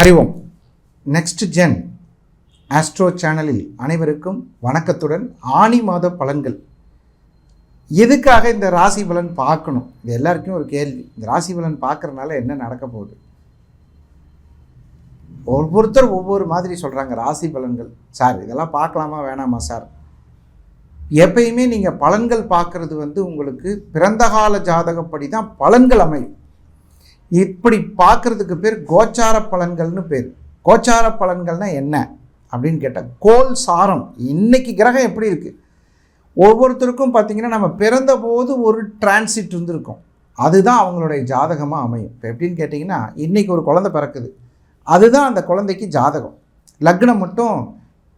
Hari Om next gen astro சேனலில் அனைவருக்கும் வணக்கத்துடன் ஆணி மாத பலன்கள். எதுக்காக இந்த ராசி பலன் பார்க்கணும்? இது எல்லாருக்கும் ஒரு கேள்வி. இந்த ராசி பலன் பார்க்கறனால என்ன நடக்க போகுது? ஒவ்வொருத்தர் ஒவ்வொரு மாதிரி சொல்கிறாங்க ராசி பலன்கள். சார் இதெல்லாம் பார்க்கலாமா? வேணாமா சார்? எப்பயுமே நீங்கள் பலன்கள் பார்க்குறது வந்து உங்களுக்கு பிறந்த கால ஜாதகப்படி தான் பலன்கள் அமையும். இப்படி பார்க்குறதுக்கு பேர் கோச்சார பலன்கள்னு பேர். கோச்சார பலன்கள்னால் என்ன? அப்படின்னு கேட்டால் கோல் சாரம். இன்றைக்கி கிரகம் எப்படி இருக்குது ஒவ்வொருத்தருக்கும் பார்த்தீங்கன்னா நம்ம பிறந்தபோது ஒரு டிரான்சிட் இருந்திருக்கும். அதுதான் அவங்களுடைய ஜாதகமாக அமையும். இப்போ எப்படின்னு கேட்டிங்கன்னா இன்றைக்கி ஒரு குழந்தை பிறக்குது. அதுதான் அந்த குழந்தைக்கு ஜாதகம். லக்னம் மட்டும்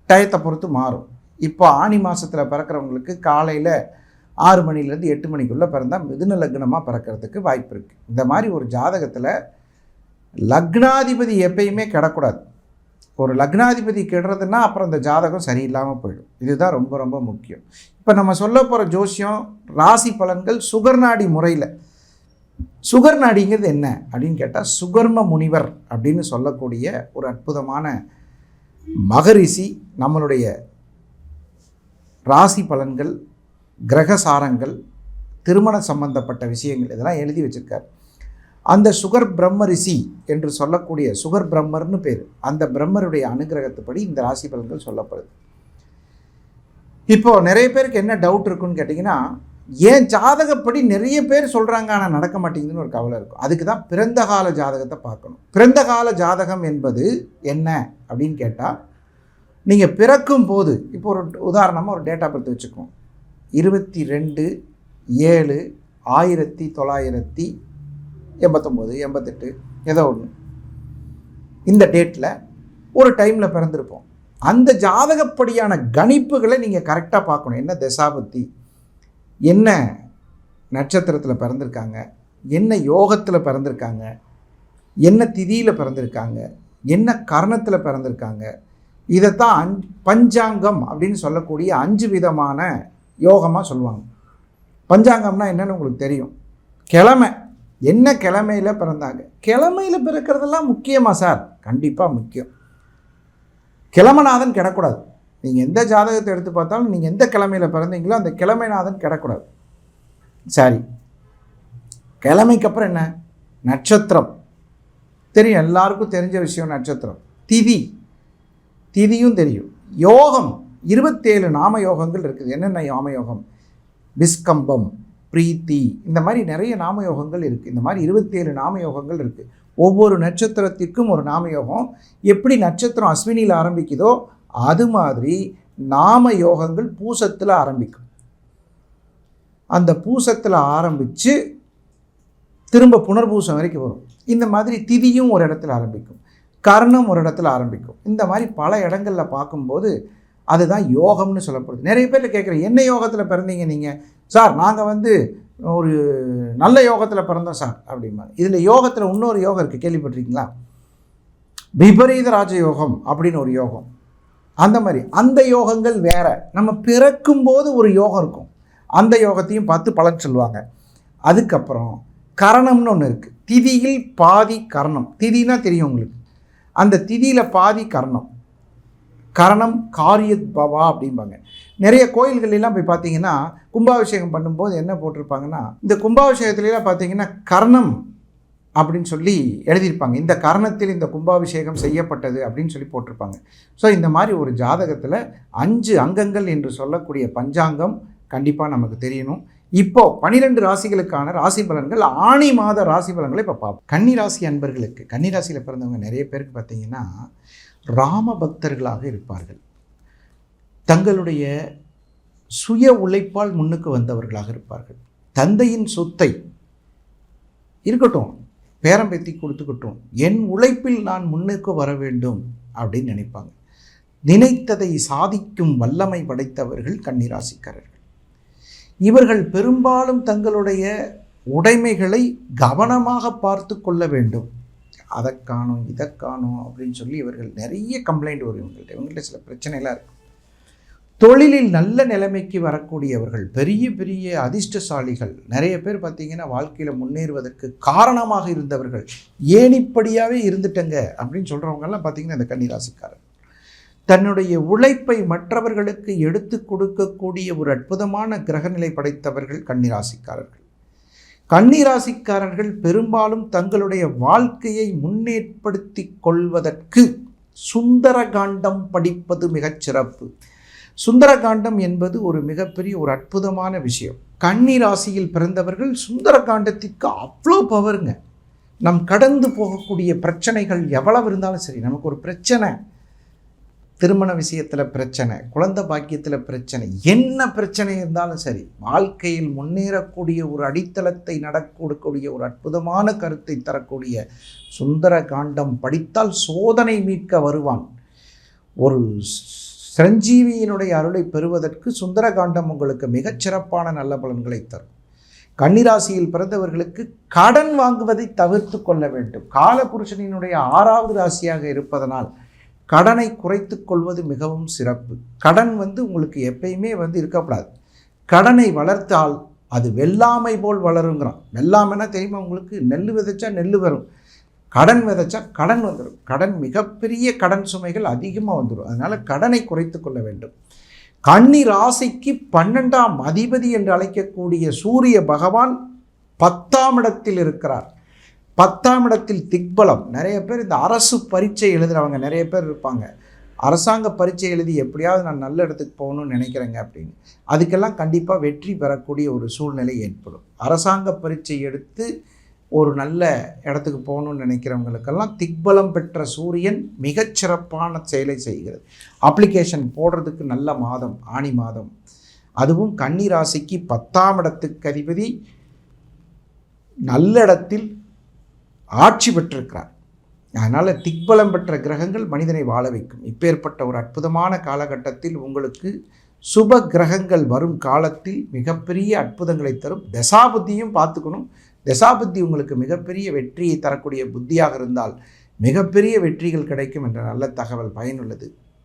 டயத்தை பொறுத்து மாறும். இப்போ ஆணி மாதத்தில் பிறக்கிறவங்களுக்கு காலையில் ஆறு மணிலேருந்து எட்டு மணிக்குள்ளே பிறந்தால் மிதுன லக்னமாக பிறக்கிறதுக்கு வாய்ப்பு இருக்குது இந்த மாதிரி ஒரு ஜாதகத்தில் லக்னாதிபதி எப்பயுமே கிடக்கூடாது. ஒரு லக்னாதிபதி கெடுறதுன்னா அப்புறம் அந்த ஜாதகம் சரியில்லாமல் போயிடும். இதுதான் ரொம்ப ரொம்ப முக்கியம். இப்போ நம்ம சொல்ல போகிற ஜோசியம் ராசி பலன்கள் சுகர்நாடி முறையில். சுகர் நாடிங்கிறது என்ன அப்படின்னு கேட்டால் சுகர்ம முனிவர் அப்படின்னு சொல்லக்கூடிய ஒரு அற்புதமான மகரிஷி நம்மளுடைய ராசி பலன்கள் கிரகசாரங்கள் திருமண சம்பந்தப்பட்ட விஷயங்கள் இதெல்லாம் எழுதி வச்சுருக்கார். அந்த சுகர் பிரம்ம ரிஷி என்று சொல்லக்கூடிய சுகர் பிரம்மர்னு பேர். அந்த பிரம்மருடைய அனுகிரகத்துப்படி இந்த ராசி பலன்கள் சொல்லப்படுது. இப்போ நிறைய பேருக்கு என்ன டவுட் இருக்குன்னு கேட்டிங்கன்னா ஏன் ஜாதகப்படி நிறைய பேர் சொல்கிறாங்க ஆனால் நடக்க மாட்டேங்குதுன்னு ஒரு கவலை இருக்கும். அதுக்கு தான் பிறந்த கால ஜாதகத்தை பார்க்கணும். பிறந்த கால ஜாதகம் என்பது என்ன அப்படின்னு கேட்டால் நீங்கள் பிறக்கும் போது இப்போ ஒரு உதாரணமாக ஒரு டேட்டா பர்த் வச்சுக்கோம் இருபத்தி ரெண்டு ஏழு ஆயிரத்தி தொள்ளாயிரத்தி எண்பத்தொம்போது எண்பத்தெட்டு ஏதோ ஒன்று இந்த டேட்டில் ஒரு டைமில் பிறந்திருப்போம். அந்த ஜாதகப்படியான கணிப்புகளை நீங்கள் கரெக்டாக பார்க்கணும். என்ன தசாபத்தி என்ன நட்சத்திரத்தில் பிறந்திருக்காங்க? என்ன யோகத்தில் பிறந்திருக்காங்க? என்ன திதியில் பிறந்திருக்காங்க? என்ன கரணத்தில் பிறந்திருக்காங்க? இதைத்தான் அஞ் பஞ்சாங்கம் அப்படின்னு சொல்லக்கூடிய அஞ்சு விதமான யோகமாக சொல்லுவாங்க. பஞ்சாங்கம்னா என்னென்னு உங்களுக்கு தெரியும். கிழமை. என்ன கிழமையில் பிறந்தாங்க? கிழமையில் பிறக்கிறதெல்லாம் முக்கியமா சார்? கண்டிப்பாக முக்கியம். கிழமநாதன் கிடக்கூடாது. நீங்கள் எந்த ஜாதகத்தை எடுத்து பார்த்தாலும் நீங்கள் எந்த கிழமையில் பிறந்தீங்களோ அந்த கிழமைநாதன் கிடக்கூடாது. சரி. கிழமைக்கு அப்புறம் என்ன? நட்சத்திரம். தெரியும். எல்லாருக்கும் தெரிஞ்ச விஷயம் நட்சத்திரம். திதி. திதியும் தெரியும். யோகம். இருபத்தேழு நாம யோகங்கள் இருக்குது. என்னென்ன நாம யோகம் விஸ்கம்பம் பிரீத்தி இந்த மாதிரி நிறைய நாம யோகங்கள் இருக்குது இந்த மாதிரி இருபத்தேழு நாம யோகங்கள் இருக்குது ஒவ்வொரு நட்சத்திரத்திற்கும் ஒரு நாம யோகம் எப்படி நட்சத்திரம் அஸ்வினியில் ஆரம்பிக்குதோ அது மாதிரி நாம யோகங்கள் பூசத்தில் ஆரம்பிக்கும். அந்த பூசத்தில் ஆரம்பித்து திரும்ப புனர்பூசம் வரைக்கும் வரும். இந்த மாதிரி திதியும் ஒரு இடத்துல ஆரம்பிக்கும். கர்ணம் ஒரு இடத்துல ஆரம்பிக்கும். இந்த மாதிரி பல இடங்களில் பார்க்கும்போது அதுதான் யோகம்னு சொல்லப்படுது. நிறைய பேர் கேட்குறேன் என்ன யோகத்தில் பிறந்தீங்க நீங்கள் சார் நாங்கள் வந்து ஒரு நல்ல யோகத்தில் பிறந்தோம் சார் அப்படிம்பாங்க. இதில் யோகத்தில் இன்னொரு யோகம் இருக்குது கேள்விப்பட்டிருக்கீங்களா? விபரீத ராஜயோகம் அப்படின்னு ஒரு யோகம். அந்த மாதிரி அந்த யோகங்கள் வேறு. நம்ம பிறக்கும்போது ஒரு யோகம் இருக்கும். அந்த யோகத்தையும் பார்த்து பலன் சொல்லுவாங்க. அதுக்கப்புறம் கரணம்னு ஒன்று இருக்குது திதியில் பாதி கரணம். திதினா தெரியும் உங்களுக்கு. அந்த திதியில் பாதி கரணம். கரணம் காரியத் பவா அப்படிம்பாங்க. நிறைய கோயில்களெல்லாம் போய் பார்த்தீங்கன்னா கும்பாபிஷேகம் பண்ணும்போது என்ன போட்டிருப்பாங்கன்னா இந்த கும்பாபிஷேகத்துலலாம் பார்த்தீங்கன்னா கர்ணம் அப்படின்னு சொல்லி எழுதியிருப்பாங்க. இந்த கரணத்தில் இந்த கும்பாபிஷேகம் செய்யப்பட்டது அப்படின்னு சொல்லி போட்டிருப்பாங்க. ஸோ இந்த மாதிரி ஒரு ஜாதகத்தில் அஞ்சு அங்கங்கள் என்று சொல்லக்கூடிய பஞ்சாங்கம் கண்டிப்பாக நமக்கு தெரியணும். இப்போ பனிரெண்டு ராசிகளுக்கான ராசி பலன்கள் ஆணி மாத ராசி பலன்களை இப்போ பார்ப்போம். கன்னி ராசி அன்பர்களுக்கு கன்னி ராசியில் பிறந்தவங்க நிறைய பேருக்கு பார்த்தீங்கன்னா ராம பக்தர்களாக இருப்பார்கள். தங்களுடைய சுய உழைப்பால் முன்னுக்கு வந்தவர்களாக இருப்பார்கள். தந்தையின் சொத்தை இருக்கட்டும் பேரம்பேத்தி கொடுத்துக்கட்டும் என் உழைப்பில் நான் முன்னுக்கு வர வேண்டும் அப்படின்னு நினைப்பாங்க. நினைத்ததை சாதிக்கும் வல்லமை படைத்தவர்கள் கன்னிராசிக்காரர்கள். இவர்கள் பெரும்பாலும் தங்களுடைய உடைமைகளை கவனமாக பார்த்து கொள்ள வேண்டும். அதை காணும் இதை காணும் அப்படின்னு சொல்லி இவர்கள் நிறைய கம்ப்ளைண்ட் வரும் இவங்கள்ட்ட. இவங்கள்ட்ட சில பிரச்சனைலாம் இருக்குது தொழிலில் நல்ல நிலைமைக்கு வரக்கூடியவர்கள் பெரிய பெரிய அதிர்ஷ்டசாலிகள் நிறைய பேர் பார்த்தீங்கன்னா வாழ்க்கையில் முன்னேறுவதற்கு காரணமாக இருந்தவர்கள் ஏனிப்படியாகவே இருந்துட்டங்க அப்படின்னு சொல்கிறவங்கெல்லாம் பார்த்திங்கன்னா இந்த கன்னிராசிக்காரர். தன்னுடைய உழைப்பை மற்றவர்களுக்கு எடுத்து கொடுக்கக்கூடிய ஒரு அற்புதமான கிரகநிலை படைத்தவர்கள் கன்னிராசிக்காரர்கள். கன்னிராசிக்காரர்கள் பெரும்பாலும் தங்களுடைய வாழ்க்கையை முன்னேற்படுத்தி கொள்வதற்கு சுந்தரகாண்டம் படிப்பது மிகச் சிறப்பு. சுந்தரகாண்டம் என்பது ஒரு மிகப்பெரிய ஒரு அற்புதமான விஷயம். கன்னி ராசியில் பிறந்தவர்கள் சுந்தரகாண்டத்திற்கு அவ்வளோ பவருங்க. நம் கடந்து போகக்கூடிய பிரச்சனைகள் எவ்வளவு இருந்தாலும் சரி நமக்கு ஒரு பிரச்சனை. திருமண விஷயத்தில் பிரச்சனை குழந்தை பாக்கியத்தில் பிரச்சனை என்ன பிரச்சனை இருந்தாலும் சரி வாழ்க்கையில் முன்னேறக்கூடிய ஒரு அடித்தளத்தை நடக்கக்கூடிய ஒரு அற்புதமான கருத்தை தரக்கூடிய சுந்தர காண்டம் படித்தால் சோதனை மீட்க வருவான். ஒரு சிரஞ்சீவியினுடைய அருளை பெறுவதற்கு சுந்தரகாண்டம் உங்களுக்கு மிகச்சிறப்பான நல்ல பலன்களை தரும். கன்னிராசியில் பிறந்தவர்களுக்கு கடன் வாங்குவதை தவிர்த்து கொள்ள வேண்டும். காலபுருஷனினுடைய ஆறாவது ராசியாக இருப்பதனால் கடனை குறைத்து கொள்வது மிகவும் சிறப்பு. கடன் வந்து உங்களுக்கு எப்பயுமே வந்து இருக்கக்கூடாது கடனை வளர்த்தால் அது வெள்ளாமை போல் வளருங்கிறான். வெள்ளாமைன்னா தெரியுமா உங்களுக்கு? நெல் விதைச்சா நெல் வரும். கடன் விதைச்சா கடன் வந்துடும் கடன் மிகப்பெரிய கடன் சுமைகள் அதிகமாக வந்துடும் அதனால் கடனை குறைத்து கொள்ள வேண்டும். கன்னி ராசிக்கு பன்னெண்டாம் அதிபதி என்று அழைக்கக்கூடிய சூரிய பகவான் பத்தாம் இடத்தில் இருக்கிறார். பத்தாம் இடத்தில் திக்பலம். நிறைய பேர் இந்த அரசு பரீட்சை எழுதுகிறவங்க நிறைய பேர் இருப்பாங்க. அரசாங்க பரீட்சை எழுதி எப்படியாவது நான் நல்ல இடத்துக்கு போகணும்னு நினைக்கிறேங்க அப்படின்னு. அதுக்கெல்லாம் கண்டிப்பாக வெற்றி பெறக்கூடிய ஒரு சூழ்நிலை ஏற்படும். அரசாங்க பரீட்சை எடுத்து ஒரு நல்ல இடத்துக்கு போகணும்னு நினைக்கிறவங்களுக்கெல்லாம் திக்பலம் பெற்ற சூரியன் மிகச்சிறப்பான செயலை செய்கிறது. அப்ளிகேஷன் போடுறதுக்கு நல்ல மாதம் ஆணி மாதம். அதுவும் கன்னி ராசிக்கு பத்தாம் இடத்துக்கு அதிபதி நல்ல இடத்தில் ஆட்சி பெற்றிருக்கிறார். அதனால் திக்பலம் பெற்ற கிரகங்கள் மனிதனை வாழ வைக்கும். இப்பேற்பட்ட ஒரு அற்புதமான காலகட்டத்தில் உங்களுக்கு சுப கிரகங்கள் வரும் காலத்தில் மிகப்பெரிய அற்புதங்களை தரும். தசாபுத்தியும் பார்த்துக்கணும். தசாபுத்தி உங்களுக்கு மிகப்பெரிய வெற்றியை தரக்கூடிய புத்தியாக இருந்தால் மிகப்பெரிய வெற்றிகள் கிடைக்கும் என்ற நல்ல தகவல் பயனுள்ளது.